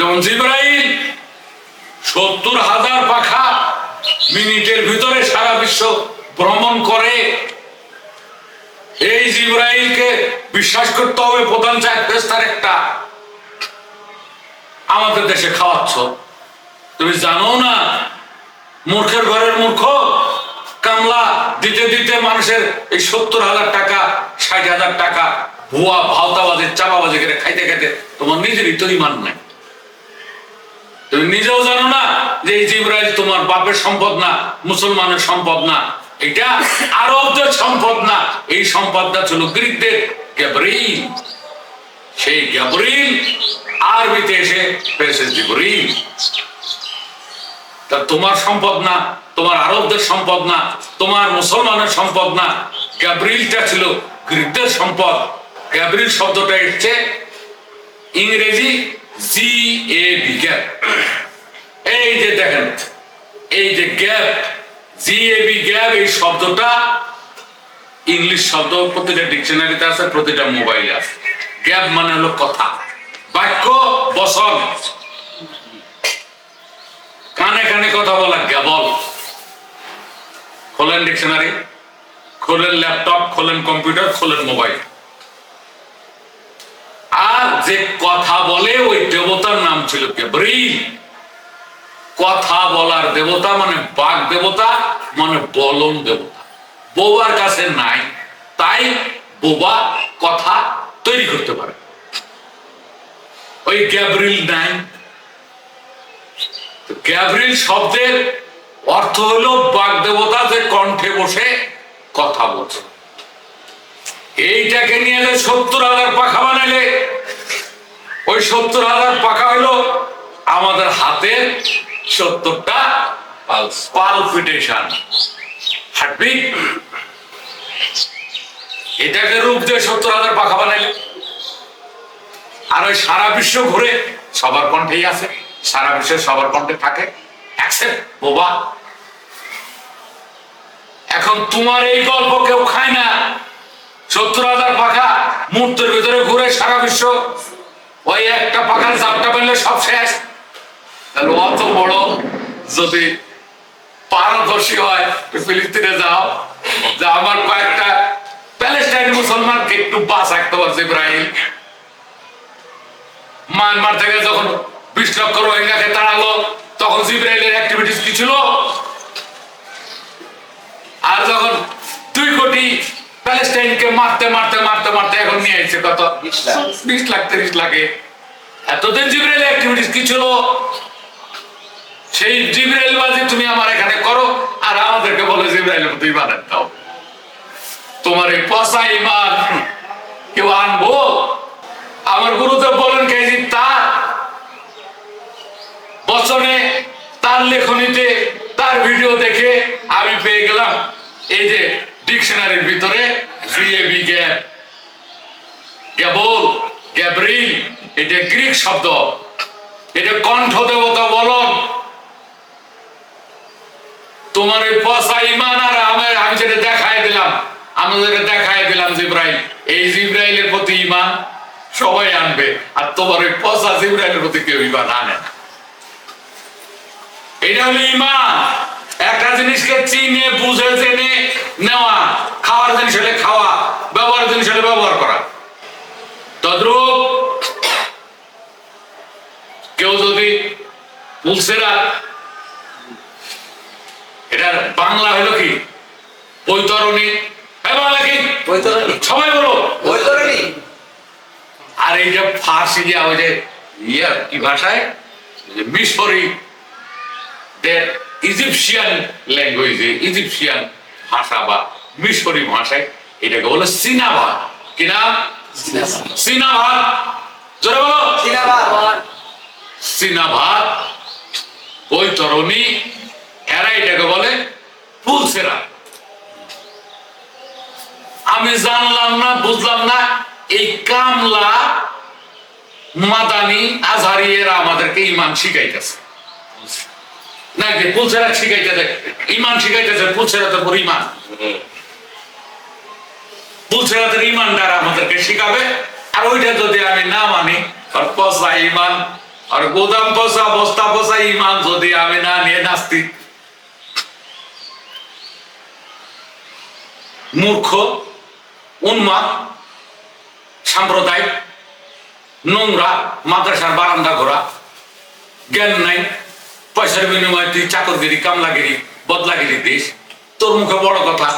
যেমন জিব্রাইল, সত্তর হাজার পাখা মিনিটের ভিতরে সারা বিশ্ব ভ্রমণ করে। এই জিব্রাইলকে বিশ্বাস করতে হবে, প্রধান ফেরেশতার একটা। আমাদের দেশে খাওয়াচ্ছ। তুমি জানো না, মূর্খের ঘরের মূর্খ কামলা দিতে দিতে মানুষের এই সত্তর হাজার টাকা, ষাট হাজার টাকা ভুয়া ভাওতাবাজি চাপাবাজি করে খাইতে খাইতে তোমার নিজেরই তো ইমান নাই। তুমি নিজেও জানো না যে এই জিব্রাইল তোমার বাপের সম্পদ না, মুসলমানের সম্পদ না। এটা আরবদের সম্পদ না। এই সম্পদটা ছিল গ্রিকদের গ্যাব্রিল। সেই গ্যাব্রিল আরবিতে এসে পেয়েছে জিব্রিল। তা তোমার সম্পদ না, তোমার আরবদের সম্পদ না, তোমার মুসলমানের সম্পদ না। গ্যাব্রিলটা ছিল গ্রিকদের সম্পদ। গ্যাব্রিল শব্দটা এসছে ইংরেজি জি এ বি গ্যাপ এই যে দেখেন, এই যে gap G A B gap এই শব্দটা ইংলিশ শব্দ, প্রতিটা ডিকশনারিতে আছে, প্রতিটা মোবাইলে আছে। গ্যাপ মানে হলো কথা। বাক্য বসন কানে কানে কথা বলা গ্যাবল খোলেন ডিকশনারি খোলেন ল্যাপটপ খোলেন কম্পিউটার খোলেন মোবাইল আর যে কথা বলে, ওই দেবতার নাম ছিল গ্যাব্রিল কথা বলার দেবতা মানে বাঘ দেবতা মানে বলন দেবতা। বোবার কাছে নাই, তাই বোবা কথা তৈরি করতে পারে। ওই গ্যাব্রিল নাই। গ্যাব্রিল শব্দের অর্থ হলো বাঘ দেবতা যে কণ্ঠে বসে কথা বলছে। এইটাকে নিয়ে যে সত্তর হাজার পাখা বানাইলে। ওই সত্তর হাজার পাখা হলো আমাদের হাতের সত্তরটা পালপিটেশন এটাকে রূপ দিয়ে সত্তর হাজার পাখা বানাইলে। আর ওই সারা বিশ্ব ঘুরে সবার কণ্ঠেই আছে। সারা বিশ্বে সবার কণ্ঠে থাকে। বোবা। এখন তোমার এই গল্প কেউ খায় না। সত্তর হাজার পাখা মুহূর্তের ভিতরে ঘুরে সারা বিশ্ব। ওই একটা পাখার চাপটা পেলে সব শেষ। তাহলে অত বড় যদি পারদর্শী হয় ফিলিস্তিনে যাও। যে আমার কয়েকটা প্যালেস্টাইন মুসলমানকে একটু রাখতে পারছে ইব্রাহিম। মায়ানমার থেকে যখন বিশ লক্ষ রোহিঙ্গাকে তাড়ালো, তখন জিব্রাইলের অ্যাক্টিভিটিস কি ছিল? আর যখন দুই কোটি প্যালেস্টাইনকে মারতে মারতে মারতে মারতে এখন নিয়ে এসেছে কত? বিশ লাখ, তিরিশ লাখে এতদিন জিব্রাইল অ্যাক্টিভিটিস কি ছিল? সেই জিব্রাইল বাজি তুমি আমার এখানে করো, আর আমাদেরকে বলে জিব্রাইল তুই বানাতে দাও। তোমার এই পচা ইমান কেউ আনব? আমার গুরুদেব বলেন কেজি তার বচনে, তার লেখনীতে, তার ভিডিও দেখে আমি পেয়ে গেলাম। এই যে ডিকশনারির ভিতরে কেবল গ্যাব্রিল, এটা গ্রিক শব্দ। এটা কণ্ঠ দেবতা বলন তোমার এই পচা ইমান আর আমার আমি যেটা দিলাম আমাদের দেখাই দিলাম জিব্রাইল, এই জিব্রাইলের প্রতি ইমান সবাই আনবে, আর তোমার ওই পচা জিব্রাইলের প্রতি কেউ ইমান আনে না। এটা হলো ইমান। একটা জিনিসকে চিনে, বুঝে, জেনে নেওয়া খাওয়ার জিনিস হলে খাওয়া ব্যবহার জিনিস হলে ব্যবহার করা। তদ্রুপ কেউ যদি পুলসেরা এটার বাংলা হলো কি? বৈতরণী। বাংলা কি? সবাই বলো। বৈতরণী। আর এই যে ফার্সি যে ওই যে ইয়ে কি ভাষায়? যে মিশরি ইজিপশিয়ান ল্যাঙ্গুয়েজে ইজিপশিয়ান ভাষা বা মিশরি ভাষায় এটাকে বলে চীনা ভাত কি নাম? চীনা ভাত জোরে বলো। বৈতরণী এরা এটাকে বলে ফুলসেরা আমি জানলাম না বুঝলাম না এই কামলা মাদানি আজহারি এরা আমাদেরকে ইমান শিখাইতেছে। নাকি পুলসেরা শিখাইতেছে ইমান শিখাইতেছে পুলসেরাতের পর ইমান। পুলসেরাতের ইমানদার আমাদেরকে শিখাবে আর ওইটা যদি আমি না মানি আর পচা ইমান আর গোদাম পচা বস্তা পচা ইমান যদি আমি না নিয়ে নাস্তিক মূর্খ উন্মাদ সাম্প্রদায়িক নোংরা মাদ্রাসার বারান্দা ঘোরা জ্ঞান নাই পয়সার বিনিময়ে তুই চাকরগিরি, কামলাগিরি, বদলাগিরি দিস, তোর মুখে বড় কথা।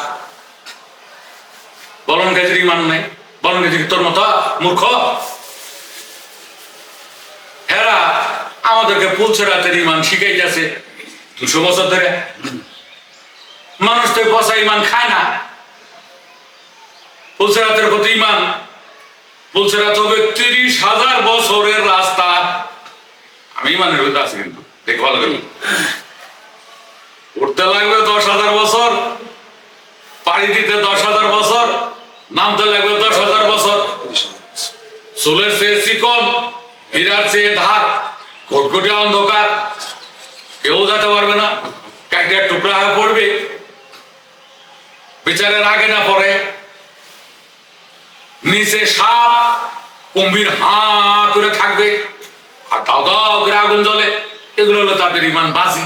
বলন গাজির ইমান নাই বলন গাজির তোর মতো মূর্খ। হেরা আমাদেরকে পুলছে রাতের ইমান শিখাই যাচ্ছে দুশো বছর ধরে। মানুষ তো বসা ইমান খায় না। পুলছে রাতের প্রতি ইমান। পুলছে রাত হবে তিরিশ হাজার বছরের রাস্তা। আমি ইমানের ভিতরে আছি কিন্তু। দেখে ভালো উঠতে লাগবে দশ হাজার বছর, পাড়ি দিতে দশ হাজার বছর, নামতে লাগবে দশ হাজার বছর। চুলের চেয়ে চিকন হীরার চেয়ে ধার, ঘটঘটে অন্ধকার। কেউ যেতে পারবে না একটা টুকরা হয়ে পড়বে। বিচারের আগে না পড়ে নিচে সাপ, কুম্ভীর হা করে থাকবে, আর দাও দাও করে আগুন জ্বলে। এগুলো হলো তাদের ইমান বাজি।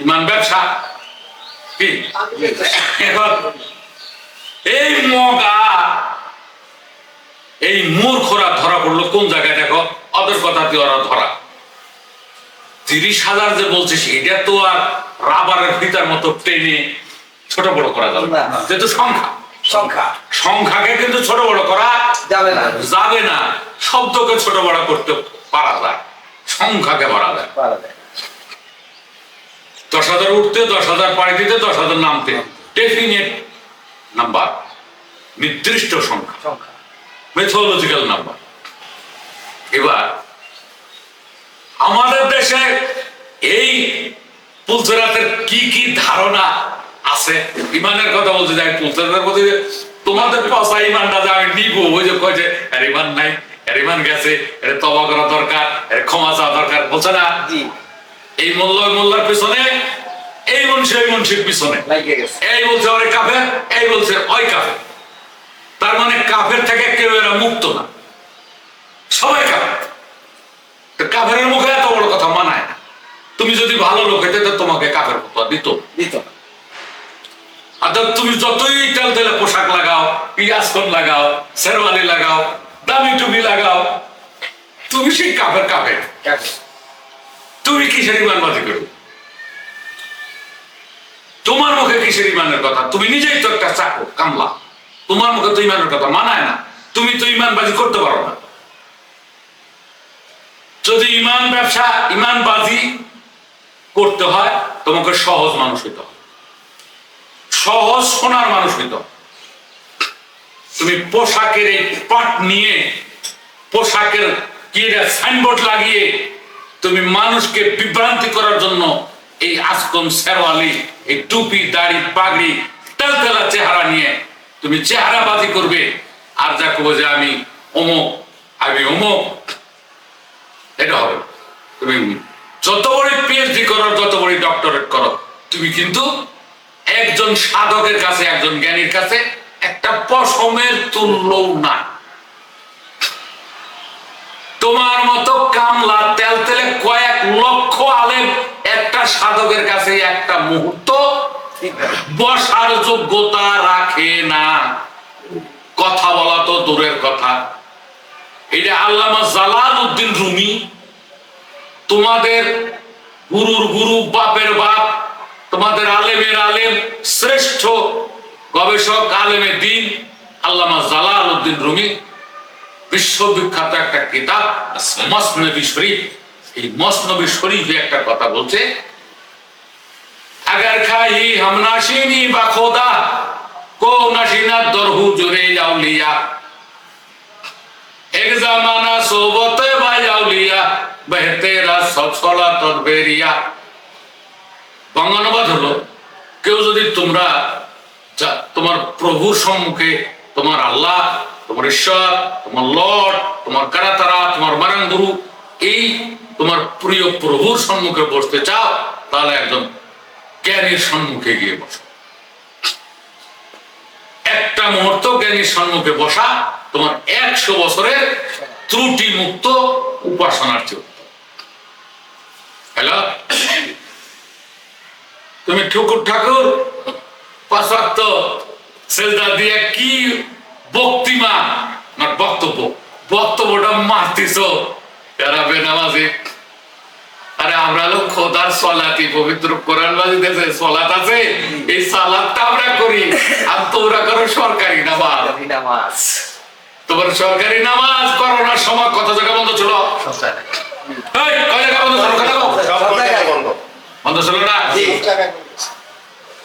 ইমান ব্যবসা। কি? এখন এই মগা এই মূর্খরা ধরা পড়ল কোন জায়গায় দেখো? ওদের কথাতে ওরা ধরা। তিরিশ হাজার যে বলছিস এটা তো আর রাবারের ফিতার মতো টেনে ছোট বড় করা যাবে না। না। যেহেতু সংখ্যা। সংখ্যা। সংখ্যাকে কিন্তু ছোট বড় করা যাবে না। যাবে না। শব্দকে ছোট বড় করতে পারা যায়। সংখ্যাকে পারা যায় দশ হাজার উঠতে দশ হাজার পাড়ি দিতে দশ হাজার নামতে। ডেফিনেট নাম্বার নির্দিষ্ট সংখ্যা। মেথোলজিক্যাল নাম্বার এবার আমাদের দেশে এই পুলসেরাতের কি কি ধারণা আছে? ইমানের কথা বলতে যাই পুলসেরাতের প্রতি তোমাদের পয়সা ইমানটা যে আমি নিব ওই যে কয় যে এর ইমান নাই। গেছে তবা করা দরকার এর ক্ষমা চাওয়া দরকার বলছে না? এই মোল্লা ওই মোল্লার পিছনে এই ওই মনীষীর পিছনে। এই বলছে ওরে কাফের এই বলছে ওই কাফের। তার মানে কাফের থেকে কেউ এরা মুক্ত না। সবাই কাফের। তো কাফের মুখে এত বড় কথা মানায় না। তুমি যদি ভালো লোক হইতে তোমাকে কাফের কথা দিত। দিত তুমি যতই তেল তেলে পোশাক লাগাও পিয়াসকন লাগাও শেরওয়ালি লাগাও দামি টুপি লাগাও। তুমি সেই কাফের কাকে? তুমি কিসের ইমানবাজি করবে তোমার মুখে কিসের ইমানের কথা? তুমি নিজেই তো একটা চাকর কামলা। তোমার মুখে তো ইমানের কথা মানায় না। তুমি তো ইমানবাজি করতে পারো না। যদি ইমান ব্যবসা ইমানবাজি করতে হয় তোমাকে সহজ মানুষ হইতে হবে। সহজ সোনার মানুষ হইতে হবে। তুমি পোশাকের এই পাট নিয়ে পোশাকের কি এটা সাইনবোর্ড লাগিয়ে তুমি মানুষকে বিভ্রান্তি করার জন্য এই আসকন শেরওয়ালি এই টুপি, দাড়ি, পাগড়ি তেলতেলা চেহারা নিয়ে তুমি চেহারাবাজি করবে। আর যা করব যে আমি অমুক আমি অমুক। এটা হবে। তুমি যত বড় পিএইচডি করো, যত বড় ডক্টরেট করো, তুমি কিন্তু একজন সাধকের কাছে, একজন জ্ঞানীর কাছে একটা পশমের তুল্যও না তোমার মতো কামলা তেল তেলে কয়েক লক্ষ আলেম একটা সাধকের কাছে একটা মুহূর্ত বসার যোগ্যতা রাখে না। কথা বলা তো দূরের কথা। এটা আল্লামা জালাল উদ্দিন রুমি, তোমাদের গুরুর গুরু, বাপের বাপ, তোমাদের আলেমের আলেম, শ্রেষ্ঠ গবেষক আলেমে দিন, আল্লামা জালাল উদ্দিন রুমি, বিশ্ববিখ্যাত একটা কিতাব মসনবী শরীফ। এই মসনবী শরীফ একটা কথা বলছে, আগার খাই বা খোদা কো দরহু জোরে এক জামানা সোবতে বা যাউলিয়া বেহতেরা সছলা তরবেরিয়া। বঙ্গানুবাদ হলো কেউ যদি তোমরা তোমার প্রভুর সম্মুখে, তোমার আল্লাহ, তোমার ঈশ্বর, তোমার লর্ড, তোমার কারাতারা, তোমার মারাঙ্গুরু এই তোমার প্রিয় প্রভুর সম্মুখে বসতে চাও, তাহলে একজন জ্ঞানীর সম্মুখে গিয়ে বসো। একটা মুহূর্ত জ্ঞানীর সম্মুখে বসা তোমার একশো বছরের ত্রুটি মুক্ত উপাসনার চেয়ে হ্যালো? তুমি ঠুকুর ঠাকুর পাঁচাত্ত সেজদা দিয়ে কি বক্তিমা না বক্তব্য। বক্তব্যটা মারতিস এরা বেনামাজি আরে আমরা লোক খোদার সলাতি পবিত্র কোরআন বাজিতেছে সলাত আছে এই সালাদটা আমরা করি। আর তোমরা করো সরকারি নামাজ। নামাজ। তোমার সরকারি নামাজ করোনার সময় কত জায়গা বন্ধ ছিল? এই, কয় জায়গা বন্ধ ছিল? কথা বন্ধ ছিল না জি। সব জায়গায় বন্ধ।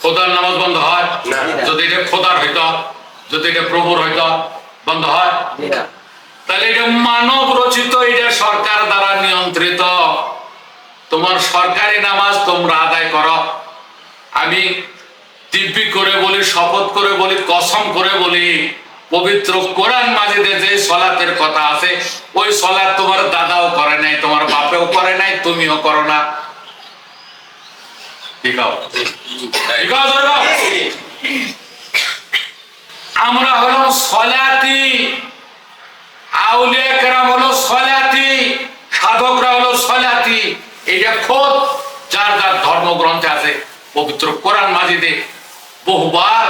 খোদার নামাজ বন্ধ হয়? যদি এটা খোদার হইতো যদি এটা প্রভুর হইতো বন্ধ হয়? তাহলে এটা মানব রচিত এটা সরকার দ্বারা নিয়ন্ত্রিত। তোমার সরকারি নামাজ তোমরা আদায় করো। আমি দিব্যি করে বলি শপথ করে বলি কসম করে বলি পবিত্র কোরআন মাজিদে যে সলাতের কথা আছে ওই সলাৎ তোমার দাদাও করে নাই তোমার বাপেও করে নাই তুমিও করো না ঠিক আছে ঠিক আছে ধরে নাও। আমরা হলো সলাতি, আউলিয়া হলো সলাতি, সাধকরা হলো সলাতি। এইটা খোদ যার যার ধর্মগ্রন্থে আছে, পবিত্র কোরআন মাজিদে বহুবার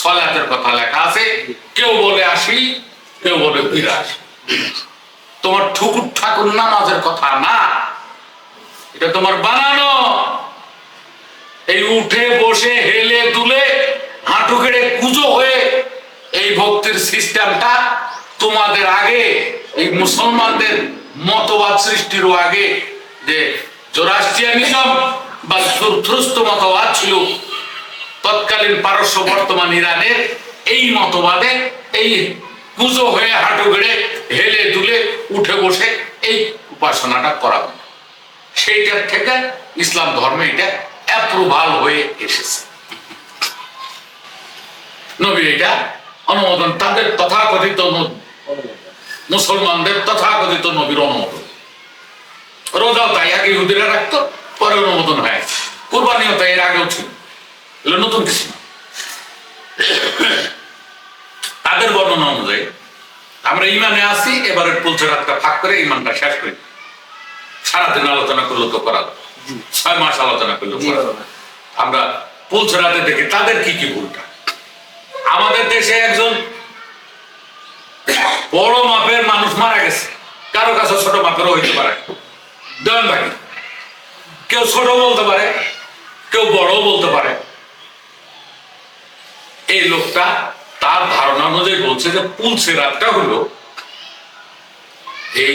সলাতের কথা লেখা আছে। কেউ বলে আসি কেউ বলে বিরাস তোমার ঠুকুর ঠাকুর নামাজের কথা না, এটা তোমার বানানো। এই উঠে বসে, হেলে দুলে হাঁটু কেড়ে কুজো হয়ে এই ভক্তির সিস্টেমটা তোমাদের আগে, এই মুসলমানদের মতবাদ সৃষ্টিরও আগে যে জোরাস্ট্রিয়ানিজম বা জুরথুস্ত মতবাদ ছিল, তৎকালীন পারস্য বর্তমান ইরানের এই মতবাদে এই কুজো হয়ে হাঁটু গেড়ে হেলে দুলে উঠে বসে এই উপাসনাটা করা সেইটার থেকে ইসলাম ধর্মে এটা অ্যাপ্রুভাল হয়ে এসেছে। নবী এটা অনুমোদন, তাদের তথাকথিত মুসলমানদের তথাকথিত নবীর অনুমোদন। রোজাও তাই, আগে ইহুদিরা রাখতো, পরে অনুমোদন হয়েছে কোরবানিও তাই, এর আগেও ছিল। এগুলো নতুন কিছু তাদের বর্ণনা অনুযায়ী, আমরা ইমানে আসি এবারে পুলছে রাতটা ফাঁক করে ইমানটা শেষ করি। সারাদিন আলোচনা করল তো করা। ছয় মাস আলোচনা করল। আমরা পুলছে রাতে দেখি তাদের কি কি ভুলটা? আমাদের দেশে একজন বড় মাপের মানুষ মারা গেছে। কারও কাছে ছোট মাপেরও হইতে পারে। দেন ভাই কেউ ছোট বলতে পারে কেউ বড় বলতে পারে। এই লোকটা তার ধারণা অনুযায়ী বলছে যে পুলসে রাতটা হলো এই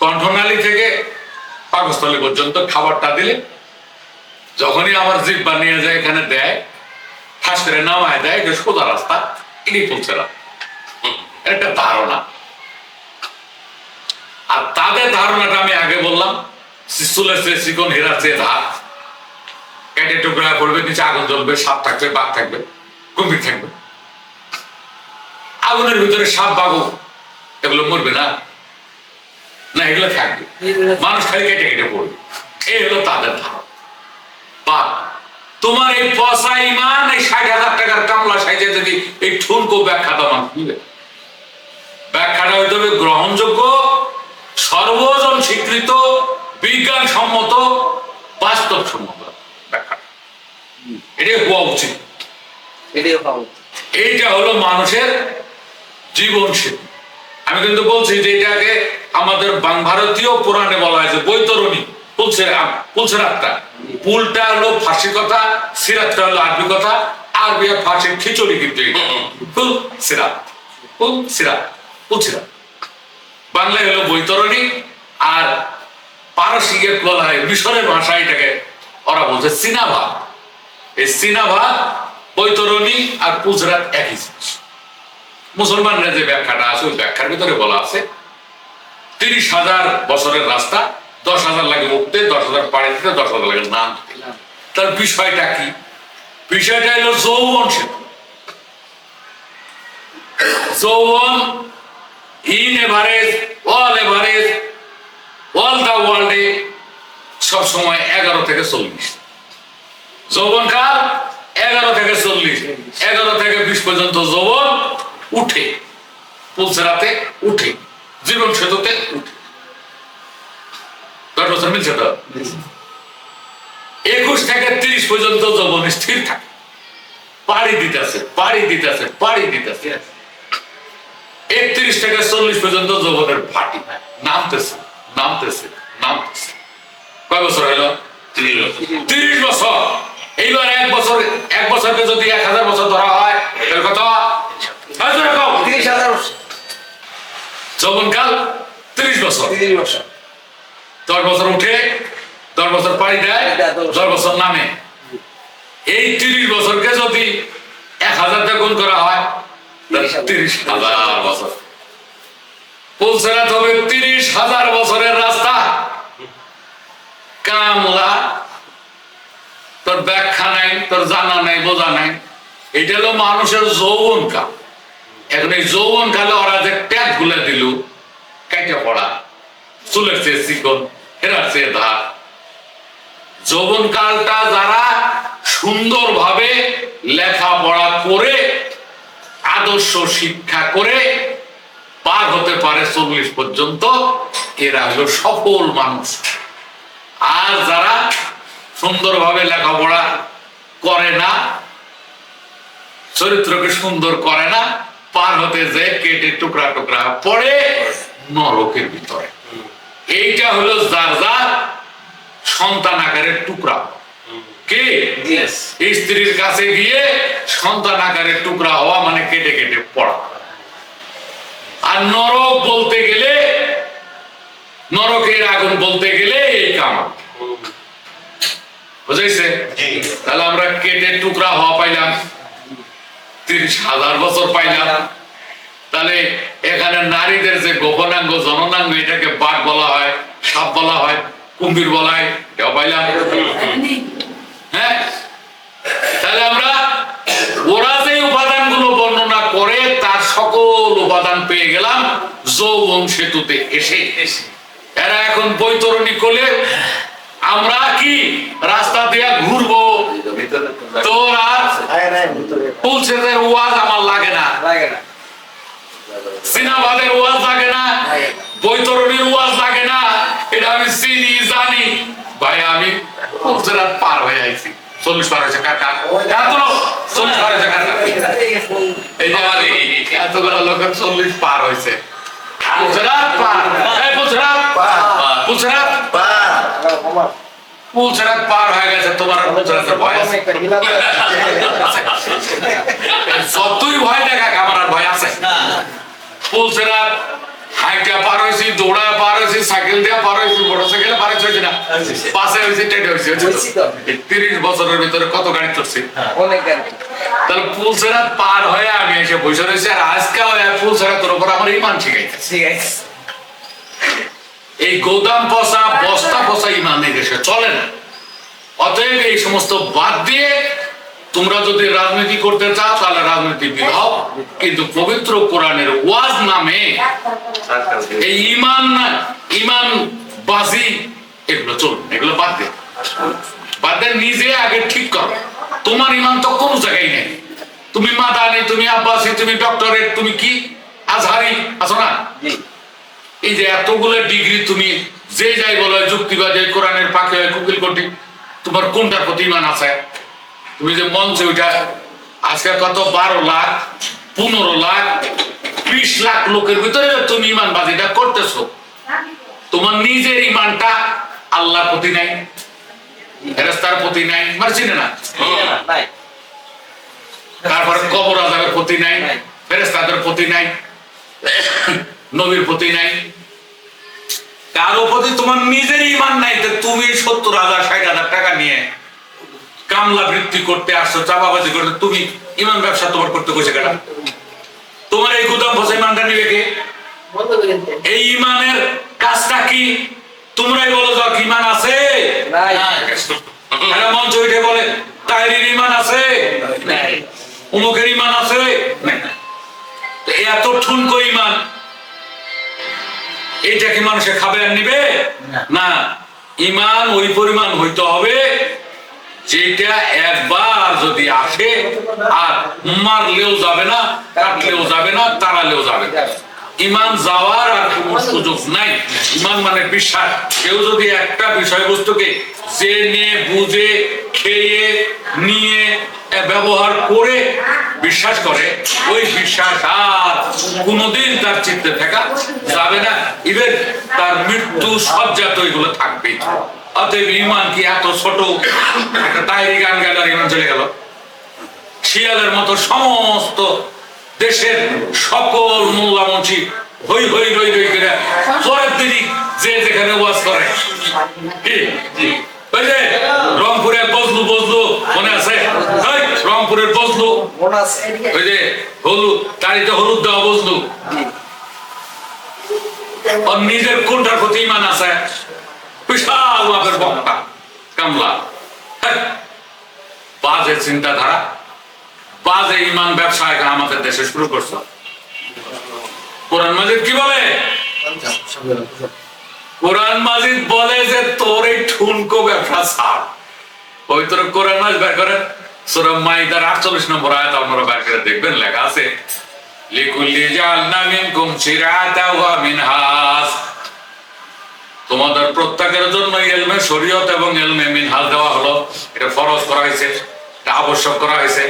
কণ্ঠনালী থেকে পাকস্থলী পর্যন্ত খাবারটা দিলে যখনই আমার জিব্বা নিয়ে যায়, এখানে দেয় ঠাস করে নামায় দেয়, যে সোজা রাস্তা, এটাই রাত এটা একটা ধারণা। আর তাদের ধারণাটা আমি আগে বললাম চুলের চেয়ে চিকন হীরার চেয়ে ধার কেটে টুকরা করবে, নিচে আগুন জ্বলবে, সাপ থাকবে, বাঘ থাকবে, কুমির থাকবে। আগুনের ভিতরে সাপ বাঘ এগুলো মরবে না। না এগুলো থাকবে। মানুষ খালি কেটে কেটে পড়বে। এই হলো তাদের ধারণা। বা তোমার এই পয়সা ইমান এই ষাট হাজার টাকার কামলা সাইজে যদি এই ঠুনকো ব্যাখ্যাটা মানুষ দিবে ব্যাখ্যাটা হইতে হবে গ্রহণযোগ্য সর্বজন স্বীকৃত বিজ্ঞান সম্মত বাস্তব সম্মত ব্যাখ্যা এটাই হওয়া উচিত। এটাই ভালো এইটা হলো মানুষের জীবন সেতু আমি কিন্তু বলছি যে এটাকে আমাদের ভারতীয় পুরাণে বলা হয়েছে, বৈতরণী। পুলসে পুলসে রাতটা। পুলটা হলো ফার্সি কথা, সিরাতটা হলো আরবি কথা, আরবি আর ফার্সি খিচুড়ি কিন্তু। পুল সিরাত পুল সিরাত পুল সিরাত। বাংলায় হলো বৈতরণী আর পারসিকে বলা হয় মিশরের ভাষা এটাকে, ওরা বলছে চীনা ভাব এই চীনা ভাব বৈতরণী আর পুজরাত একই জিনিস। মুসলমানরা যে ব্যাখ্যাটা আছে, ওই ব্যাখ্যার ভিতরে বলা আছে, তিরিশ হাজার বছরের রাস্তা, দশ হাজার লাগে উঠতে দশ হাজার পাড়ে দিতে, দশ হাজার লাগে নাম তার বিষয়টা কি? বিষয়টা হলো যৌবন সেতু। যৌবন in average all average all the ওয়ার্ল্ডে সব সময় এগারো থেকে চল্লিশ। যৌবন কাল এগারো থেকে চল্লিশ। এগারো থেকে বিশ পর্যন্ত যৌবন উঠে, পুলসেরাতে উঠে, জীবন সেতুতে উঠে। বছর মিলছে তো একুশ থেকে তিরিশ পর্যন্ত যৌবন স্থির থাকে। পাড়ি দিতেছে পাড়ি দিতেছে পাড়ি দিতেছে একত্রিশ থেকে চল্লিশ পর্যন্ত যৌবনের ভাটি নামতেছে নামতেছে নামতেছে। কয় বছর হইল? তিরিশ বছর। এইবার এক বছর, এক বছরকে যদি এক হাজার বছর ধরা হয় কত। তিরিশ হাজার বছর। যৌবনকাল তিরিশ বছর। তিরিশ বছর। দশ বছর উঠে দশ বছর পাড়ি দেয় দশ বছর। নামে। এই তিরিশ বছরকে যদি এক হাজার গুণ করা হয় তিরিশ হাজার। বছর। পুলসেরাত হবে তিরিশ হাজার বছরের রাস্তা। কামলা তোর ব্যাখ্যা নাই তোর জানা নাই বোঝা নাই। এটা হলো মানুষের যৌবন কাল এখন এই যৌবন কালে ওরা যে ট্যাগ গুলে দিল কাইটা পড়া। চুলের চেয়ে চিকন, হেরার চেয়ে ধার যৌবন কালটা যারা সুন্দরভাবে লেখাপড়া করে, আদর্শ শিক্ষা করে, পার হতে পারে চল্লিশ পর্যন্ত, এরা হলো সফল মানুষ। আর যারা সুন্দরভাবে লেখাপড়া করে না, চরিত্রকে সুন্দর করে না পার হতে যে কেটে টুকরা টুকরা পড়ে নরকের ভিতরে। এইটা হলো যার যার সন্তান আকারের টুকরা। কে? স্ত্রীর কাছে গিয়ে সন্তান আকারের টুকরা হওয়া মানে কেটে কেটে পড়া। আর নরক বলতে গেলে নরকের আগুন বলতে গেলে এই কাম বুঝাইছে তাহলে আমরা কেটে টুকরা হওয়া পাইলাম। তিরিশ হাজার বছর পাইলাম। তাহলে এখানে নারীদের যে গোপনাঙ্গ জননাঙ্গ এটাকে বাঘ বলা হয় সাপ বলা হয় কুম্ভীর বলা হয় এটাও পাইলাম। হ্যাঁ? তাহলে আমরা ওরা যে উপাদানগুলো বর্ণনা করে তার সকল উপাদান পেয়ে গেলাম যৌবন সেতুতে এসে। এরা এখন বৈতরণী করলে আমরা কি রাস্তা দিয়ে ঘুরবো? তোর আর পুলসেদের ওয়াজ আমার লাগে না। সিনাবাদের ওয়াজ লাগে না। বৈতরণীর ওয়াজ লাগে না। এটা আমি চিনি জানি। ভাই আমি পুলসেরাত পার হয়ে আইছি। চল্লিশ পার হয়েছে কাকা এত চল্লিশ পার হয়েছে কাকা এই যে এতগুলো লোকের চল্লিশ পার হয়েছে। পুলসেরাত পার। পুলসেরাত পুলসেরাত পার। হয়ে গেছে তোমার আর পুলসেরাতের ভয় আছে যতই ভয় দেখা আমার ভয় আছে। পুলসেরা হাইটা পার হয়েছি দৌড়া পার হয়েছি সাইকেল দিয়ে পার হয়েছি মোটরসাইকেলে পার হয়েছে না? পাশে হয়েছে তিরিশ বছরের ভিতরে কত গাড়ি চড়ছি? অনেক গাড়ি। তাহলে পুলসেরা পার হয়ে আমি এসে বসে রয়েছি আর আজকে পুলসেরা তোর উপর আমার ইমান শিখাইছে ঠিক আছে এই গোদাম পচা বস্তা পচা ইমান দেশে চলে না। অতএব এই সমস্ত বাদ দিয়ে তোমরা যদি রাজনীতি করতে চাও, তাহলে রাজনীতিবিদ হও কিন্তু পবিত্র কোরআনের ওয়াজ নামে এই ইমান ইমান বাজি, এগুলো চলবে এগুলো বাদ দে। বাদ দে, নিজে আগে ঠিক করো। তোমার ইমান তো কোনো জায়গায় নেই। তুমি মাদানি, তুমি আব্বাসি, তুমি ডক্টরেট, তুমি কি? আজহারি আছো না? এই যে এতগুলো ডিগ্রি তুমি যে যাই বলো যুক্তিবাদী কোরআনের পাখি কুকিল কোটি তোমার কোনটার প্রতি ইমান আছে? তুমি যে মঞ্চে ওইটা আজকে কত? বারো লাখ পনেরো লাখ বিশ লাখ লোকের ভিতরে তুমি ইমান বাজিটা করতেছো। তোমার নিজের ইমানটা আল্লাহ প্রতি নাই ফেরেস্তার প্রতি নাই মারছি না? নাই। তারপরে কবর আজাবের প্রতি নাই ফেরেস্তাদের প্রতি নাই। নবীর প্রতি নাই। কারও প্রতি তোমার নিজের ইমান নাই তো তুমি সত্তর হাজার ষাট হাজার টাকা নিয়ে কামলা বৃত্তি করতে আসছো চাপাবাজি করতে তুমি ইমান ব্যবসা তোমার করতে কইছে কেন তোমার এই গুদাম বসে ইমানটা নিবে কে। এই ইমানের কাজটা কি? তোমরাই বলো যাও ইমান আছে? নাই। এরা মঞ্চ উঠে বলে তাইরির ইমান আছে? নাই। অমুকের ইমান আছে? এত ঠুনকো ইমান এটা কি মানুষে খাবে আর নিবে না। ইমান ওই পরিমাণ হইতে হবে যেটা একবার যদি আসে, আর মারলেও যাবে না, কাটলেও যাবে না, তাড়ালেও যাবে না। ইমান যাওয়ার আর কোনো সুযোগ নাই ইমান মানে বিশ্বাস কেউ যদি একটা বিষয়বস্তুকে জেনে, বুঝে, খেয়ে, নিয়ে, ব্যবহার করে বিশ্বাস করে, ওই বিশ্বাস আর কোনোদিন তার চিত্তে থাকা যাবে না। ইভেন তার মৃত্যু সজ্জাত এগুলো থাকবে অতএব ইমান কি এত ছোট? একটা তাইরি গান গেল আর ইমান চলে গেল। শিয়ালের মতো সমস্ত দেশের সকল মোল্লামঞ্চি হই হই রই রই করে পরের দিনই যে যেখানে ওয়াজ করে। কি ওই যে রংপুরের বজলু বজলু মনে আছে মনে আছে ওই যে হলুদ তারিতে হলুদ দেওয়া ওর নিজের কোনটার প্রতি ইমান আছে। বিশাল বক্তা কামলা। হ্যাঁ, বাজে চিন্তাধারা বাজে ইমান ব্যবসা এখন আমাদের দেশে শুরু করছে। কোরআন মাজিদ কি বলে? কোরআন মাজিদ বলে যে তোর এই ঠুনকো ব্যবসা ছাড়। পবিত্র কোরআন মাজ বের করেন। দেখবেন, লেখা আছে তোমাদের প্রত্যেকের জন্য এলমে শরীয়ত এবং এলমে মিনহাজ দেওয়া হলো। এটা ফরজ করা হয়েছে, এটা আবশ্যক করা হয়েছে।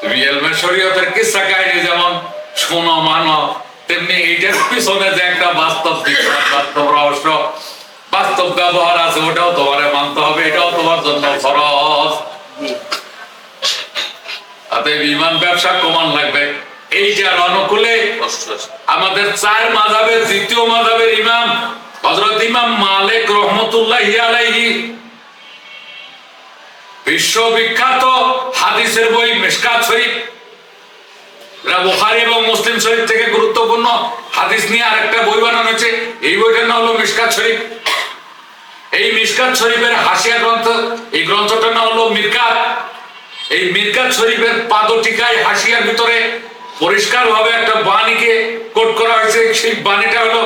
তুমি এলমে শরীয়তের কিসসা কাহিনী যেমন শোনো, মানো, তেমনি এইটার পিছনে যে একটা বাস্তব বাস্তব রহস্য, বাস্তব ব্যবহার আছে, ওটাও তোমার মানতে হবে, এটাও তোমার জন্য ফরজ। অতএব ইমান ব্যবসা কমান লাগবে। এইটার অনুকূলে আমাদের চার মাজাবের দ্বিতীয় মাজাবের ইমাম হজরত ইমাম মালিক রহমতুল্লাহ আলাইহি বিশ্ববিখ্যাত হাদিসের বই মিশকাত শরীফ। এবং মুসলিম শরীফ থেকে গুরুত্বপূর্ণ হাদিস নিয়ে আরেকটা বই বানানো হয়েছে। এই বইটার নাম হলো মিশকাত শরীফ। এই মিশকাত শরীফের হাসিয়া গ্রন্থ এই গ্রন্থটার নাম হলো মিরকাত। এই মিরকাত শরীফের পাদটিকায় হাসিয়ার ভিতরে পরিষ্কার ভাবে একটা বাণীকে কোট করা হয়েছে। সেই বাণীটা হলো,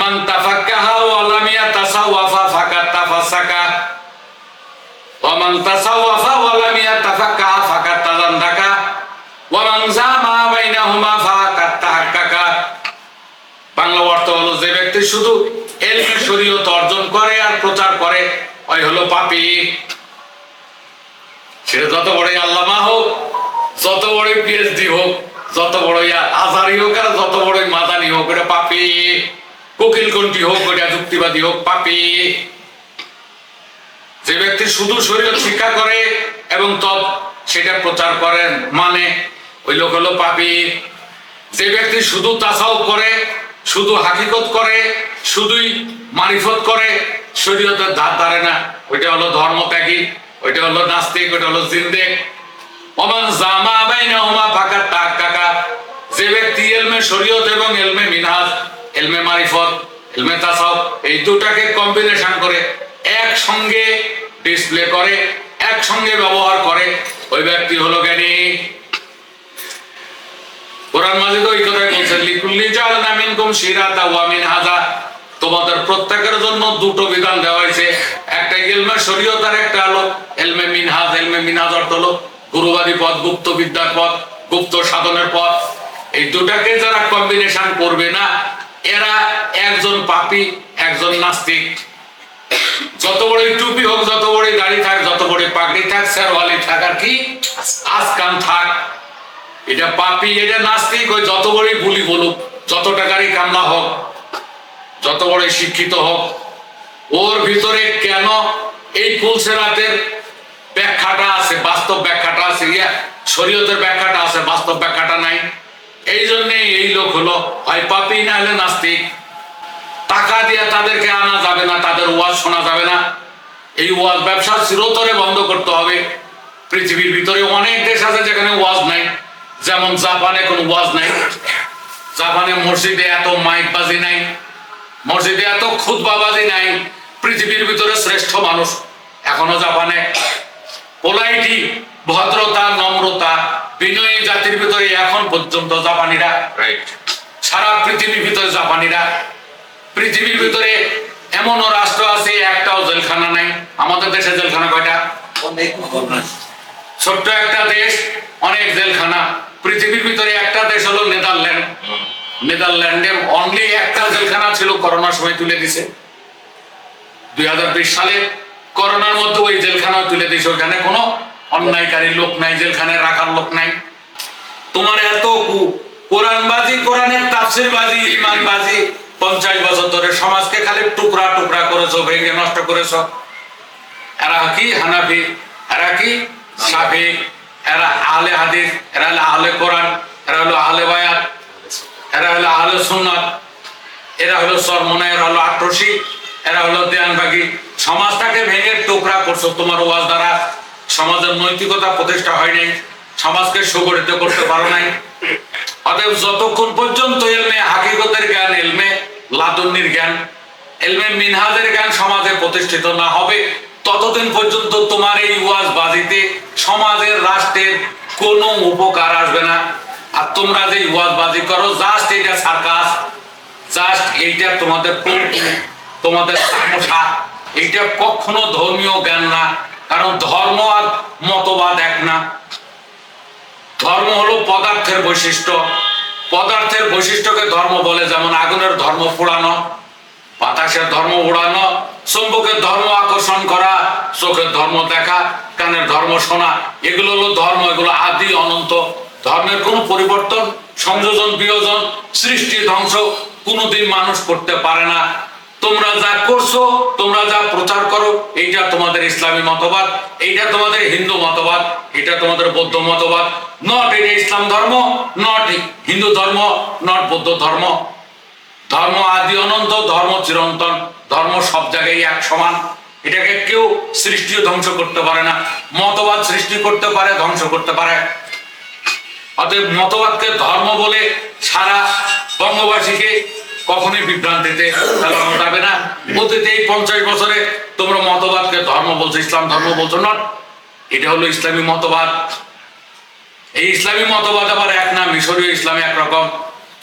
মান তাফাক্কাহা ওয়া লাম ইয়াতাসাওয়াফা ফাকাত তাফাসাকা। ওয়া মান তাসাওয়াফা ওয়া লাম ইয়াতাফাক্কাহা ফাকাত তাজান্দাকা ওয়া মান জামা বাংলা অর্থ হলো, যে ব্যক্তি শুধু এলমে শরীয়ত অর্জন করে আর প্রচার করে, ওই হলো পাপী। সেটা যত বড়ই আল্লামা হোক, যত বড়ই পিএইচডি হোক, যত বড়ই আজারি হোক আর যত বড়ই মাদানি হোক এটা পাপি। কোকিল কোনটি হোক, ওটা যুক্তিবাদী হোক, পাপি। যে ব্যক্তি শুধু শরীর শিক্ষা করে এবং তৎ সেটা প্রচার করেন মানে ওই লোক হলো পাপি। যে ব্যক্তি শুধু তাসাও করে, শুধু হাকিকত করে, শুধুই মারিফত করে শরীয়তের ধার ধারে না, ওইটা হলো ধর্ম ত্যাগী ওইটা হলো নাস্তিক, ওইটা হলো জিন্দেক। ওমান জামা বাইনাহুমা ফাকাত তাহাক্কাকা যে ব্যক্তি এলমে শরীয়ত এবং এলমে মিনহাজ, এলমে মারিফত, এলমে তাসাউফ, এই দুটাকে কম্বিনেশন করে একসঙ্গে ডিসপ্লে করে, একসঙ্গে ব্যবহার করে, ওই ব্যক্তি হলো জ্ঞানী। কোরআন মাজিদ ওই কথাই বলছেন, লিকুল্লি জাআলনা মিনকুম শিরাতা ওয়া মিনহাজা। তোমাদের প্রত্যেকের জন্য দুটো বিধান দেওয়া হয়েছে। একটা ইলমে শরীয়ত আর একটা হলো এলমে মিনহাজ। এলমে মিনহাজ অর্থ হলো গুরুবাদী পথ, গুপ্ত বিদ্যার পথ, গুপ্ত সাধনের পথ। এই দুটাকে যারা কম্বিনেশন করবে না, এরা একজন পাপী, একজন নাস্তিক। যত বড়ই টুপি হোক, যত বড়ই দাড়ি থাক, যত বড়ই পাগড়ি থাক, শেরওয়ালি থাক আর কি আজকান থাক। এটা পাপি, এটা নাস্তিক, ওই যত বড়ই বুলি বলুক, যত টাকারই কান্না হোক যত বড়ই শিক্ষিত হোক, ওর ভিতরে কেন এই ফুলসেরাতের ব্যাখ্যাটা আছে, বাস্তব ব্যাখ্যাটা আছে? ইয়া, শরীয়তের ব্যাখ্যাটা আছে, বাস্তব ব্যাখ্যাটা নাই। এই জন্যে এই লোক হলো হয় পাপি না হলে নাস্তিক। টাকা দিয়ে তাদেরকে আনা যাবে না, তাদের ওয়াজ শোনা যাবে না। এই ওয়াজ ব্যবসা চিরতরে বন্ধ করতে হবে। পৃথিবীর ভিতরে অনেক দেশ আছে যেখানে ওয়াজ নাই। যেমন জাপানে কোনো ওয়াজ নাই। জাপানে মসজিদে এত মাইক বাজি নাই। মসজিদে এত খুদবাবাজি নাই পৃথিবীর ভিতরে শ্রেষ্ঠ মানুষ। এখনও জাপানে পোলাইটি ভদ্রতা নম্রতা বিনয়ী জাতির ভিতরে এখন পর্যন্ত জাপানিরা সারা পৃথিবীর ভিতরে জাপানিরা পৃথিবীর ভিতরে এমনও রাষ্ট্র আছে একটাও জেলখানা নাই। আমাদের দেশে জেলখানা কয়টা? অনেক ছোট্ট একটা দেশ অনেক জেলখানা। পৃথিবীর ভিতরে একটা দেশ হলো নেদারল্যান্ড। নেদারল্যান্ডে অনলি একটা জেলখানা ছিল করোনার সময় তুলে দিছে। দুই হাজার বিশ সালে করোনার মধ্যে ওই জেলখানা তুলে দিয়েছে। ওখানে কোনো অন্যায়কারী লোক নাই, জেলখানায় রাখার লোক নাই। তোমার এত কোরআনবাজি, কোরআনের তাফসিরবাজি ইমানবাজি পঞ্চাশ বছর ধরে সমাজকে খালি টুকরা টুকরা করেছ, ভেঙে নষ্ট করেছ। এরা কি হানাফি, এরা কি সাফি, এরা আহলে হাদিস, এরা হলো আহলে কোরআন, এরা হলো আহলে বায়াত। এরা হলো আহলে সুন্নাত, এরা হলো সরমনা, এরা হলো আট্রসি এরা হলো দেয়ানবাগি। সমাজটাকে ভেঙে টুকরা করছ তোমার ওয়াজ দ্বারা। সমাজের নৈতিকতা প্রতিষ্ঠা হয় নাই, সমাজকে সুগঠিত করতে পারো নাই। অতএব যতক্ষণ পর্যন্ত এলমে হাকিকতের জ্ঞান, এলমে লাদুন্নির জ্ঞান, এলমে মিনহাজের জ্ঞান সমাজে প্রতিষ্ঠিত না হবে, ততদিন পর্যন্ত তোমার এই ওয়াজ বাজিতে সমাজের রাষ্ট্রের কোনো উপকার আসবে না। আর তোমরা যে ওয়াজ বাজি করো জাস্ট সার্কাস জাস্ট এইটা তোমাদের তোমাদের কখনো ধর্মীয় জ্ঞান না, কারণ ধর্ম আর মতবাদ এক না। ধর্ম হলো পদার্থের বৈশিষ্ট্য। পদার্থের বৈশিষ্ট্যকে ধর্ম বলে, যেমন আগুনের ধর্ম পোড়ানো বাতাসের ধর্ম উড়ানো, চুম্বকের ধর্ম আকর্ষণ করা, চোখের ধর্ম দেখা, কানের ধর্ম শোনা, এগুলো হলো ধর্ম, এগুলো আদি, অনন্ত। ধর্মের কোনো পরিবর্তন, সংযোজন, বিয়োজন, সৃষ্টি, ধ্বংস কোনোদিন মানুষ করতে পারে না। তোমরা যা করছ, তোমরা যা প্রচার করো, এইটা তোমাদের ইসলামী মতবাদ, এইটা তোমাদের হিন্দু মতবাদ, এটা তোমাদের বৌদ্ধ মতবাদ। নট এটা ইসলাম ধর্ম নট হিন্দু ধর্ম নট বৌদ্ধ ধর্ম। ধর্ম আদি অনন্ত, ধর্ম চিরন্তন, ধর্ম সব জায়গায় এক সমান। এটাকে কেউ সৃষ্টি ও ধ্বংস করতে পারে না। মতবাদ সৃষ্টি করতে পারে, ধ্বংস করতে পারে। অতএব মতবাদকে ধর্ম বলে সারা বঙ্গবাসীকে কখনই বিভ্রান্তিতে ফেলানো যাবে না। অতীতে এই পঞ্চাশ বছরে তোমরা মতবাদকে ধর্ম বলছো ইসলাম ধর্ম বলছো নট। এটা হলো ইসলামী মতবাদ। এই ইসলামী মতবাদ আবার এক না মিশরীয় ইসলামে একরকম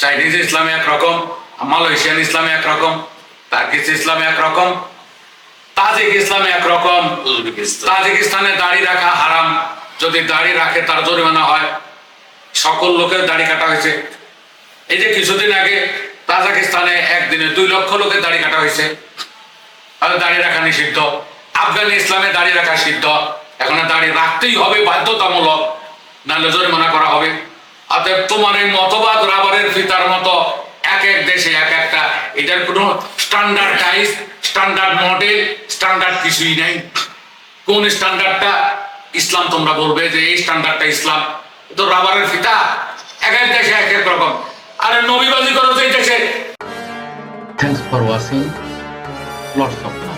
চাইনিজ ইসলামে একরকম মালয়েশিয়ান ইসলামে একরকম তার্কিস ইসলামে একরকম তাজিক ইসলামে একরকম তাজিকিস্তানে দাড়ি রাখা হারাম। যদি দাড়ি রাখে তার জরিমানা হয়। সকল লোকের দাড়ি কাটা হয়েছে। এই যে কিছুদিন আগে তাজাকিস্তানে একদিনে দুই লক্ষ লোকের দাড়ি কাটা হয়েছে। তাহলে দাড়ি রাখা নিষিদ্ধ। আফগান ইসলামে দাড়ি রাখা সিদ্ধ। এখন দাড়ি রাখতেই হবে, বাধ্যতামূলক। নাহলে জরিমানা করা হবে। অতএব তোমার এই মতবাদ রাবারের ফিতার মতো এক এক দেশে এক একটা। এটার কোনো স্ট্যান্ডার্ডাইজ স্ট্যান্ডার্ড মডেল স্ট্যান্ডার্ড কিছুই নাই। কোন স্ট্যান্ডার্ডটা ইসলাম তোমরা বলবে যে এই স্ট্যান্ডার্ডটা ইসলাম? তো রাবারের ফিতা। এক এক দেশে এক এক রকম আরে নবীবাজি করো সেই দেশে। Thanks for watching lots love.